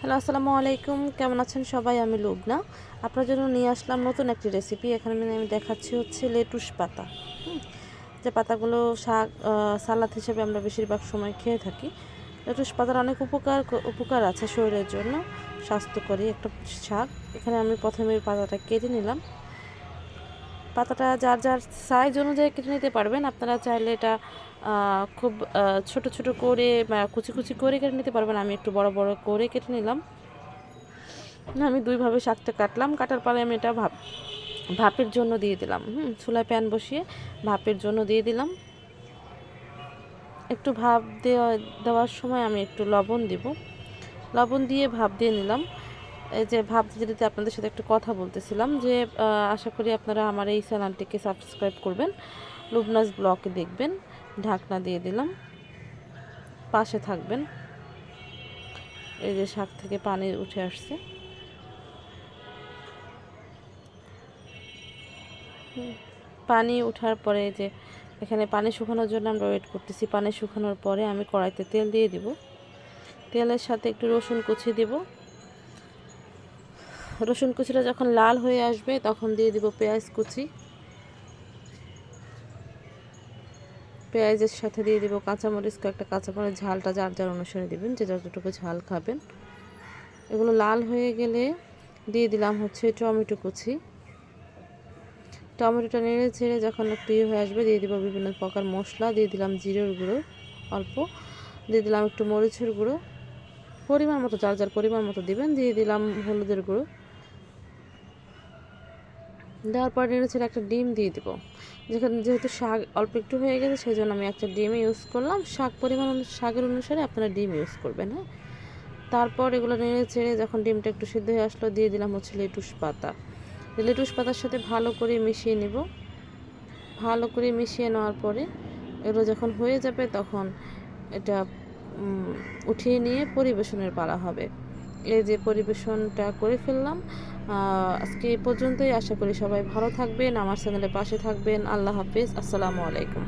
Hello, আসসালামু আলাইকুম। কেমন আছেন সবাই? আমি লুবনা। আপনার জন্য নিয়ে আসলাম নতুন একটি রেসিপি এখানে আমি দেখাচ্ছি হচ্ছে লেটুস পাতা। যে পাতাগুলো শাক সালাদ হিসেবে আমরা বেশিরভাগ সময় খেয়ে থাকি। লেটুস পাতার অনেক উপকার উপকার আছে শরীরের জন্য। স্বাস্থ্যকরী একটা শাক। এখানে আমি প্রথমে পাতাটা কেটে নিলাম। পাতাটা যার যার সাইজ অনুযায়ী কেটে নিতে পারবেন। আপনারা চাইলে এটা খুব ছোট ছোট করে কুচি কুচি করে কেটে নিতে পারবেন। আমি একটু বড় বড় করে কেটে নিলাম। আমি দুইভাবে শাকটা কাটলাম। কাটার পরে আমি এটা ভাপ, ভাপের জন্য দিয়ে দিলাম। হুম, চুলায় প্যান বসিয়ে ভাপের জন্য দিয়ে দিলাম। একটু ভাপ দেওয়া, দেওয়ার সময় আমি একটু লবণ দিব। লবণ দিয়ে ভাপ দিয়ে নিলাম। এই যে ভাব দিতে দিতে আপনাদের সাথে একটু কথা বলতেছিলাম যে আশা করি আপনারা আমার এই চ্যানেলটিকে সাবস্ক্রাইব করবেন, লুবনাস ব্লকে দেখবেন, ঢাকনা দিয়ে দিলাম, পাশে থাকবেন। এই যে শাক থেকে পানি উঠে আসছে। পানি ওঠার পরে যে এখানে পানি শুকানোর জন্য আমরা ওয়েট করতেছি। পানি শুকানোর পরে আমি কড়াইতে তেল দিয়ে দিব। তেলের সাথে একটু রসুন কুচি দিব। রসুন কুচিটা যখন লাল হয়ে আসবে, তখন দিয়ে দিব পেঁয়াজ কুচি। পেঁয়াজের সাথে দিয়ে দিব কাঁচামরিচ, কয়েকটা কাঁচামরিচ, ঝালটা যার যার অনুসারে দিবেন, যে যতটুকু ঝাল খাবেন। এগুলো লাল হয়ে গেলে দিয়ে দিলাম হচ্ছে টমেটো কুচি। টমেটোটা নেড়ে ছেড়ে যখন একটু ইয়ে হয়ে আসবে, দিয়ে দিব বিভিন্ন প্রকার মশলা, দিয়ে দিলাম জিরের গুঁড়ো অল্প, দিয়ে দিলাম একটু মরিচের গুঁড়ো। পরিমাণ মতো, যার যার পরিমাণ মতো দিবেন, দিয়ে দিলাম হলুদের গুঁড়ো। দেওয়ার পর নেড়ে ছেড়ে একটা ডিম দিয়ে দিব। যেখানে যেহেতু শাক অল্প একটু হয়ে গেছে সেই জন্য আমি একটা ডিম ইউজ করলাম। শাক পরিমাণ শাকের অনুসারে আপনারা ডিম ইউজ করবেন হ্যাঁ? তারপর এগুলো নেড়ে ছেড়ে যখন ডিমটা একটু সিদ্ধ হয়ে আসলো, দিয়ে দিলাম হচ্ছে লেটুস পাতা। লেটুস পাতার সাথে ভালো করে মিশিয়ে নেব। ভালো করে মিশিয়ে নেওয়ার পরে এগুলো যখন হয়ে যাবে, তখন এটা উঠিয়ে নিয়ে পরিবেশনের পালা হবে। এই যে পরিবেশনটা করে ফেললাম। আজকে এই পর্যন্তই। আশা করি সবাই ভালো থাকবেন, আমার চ্যানেলের পাশে থাকবেন। আল্লাহ হাফিজ। আসসালামু আলাইকুম।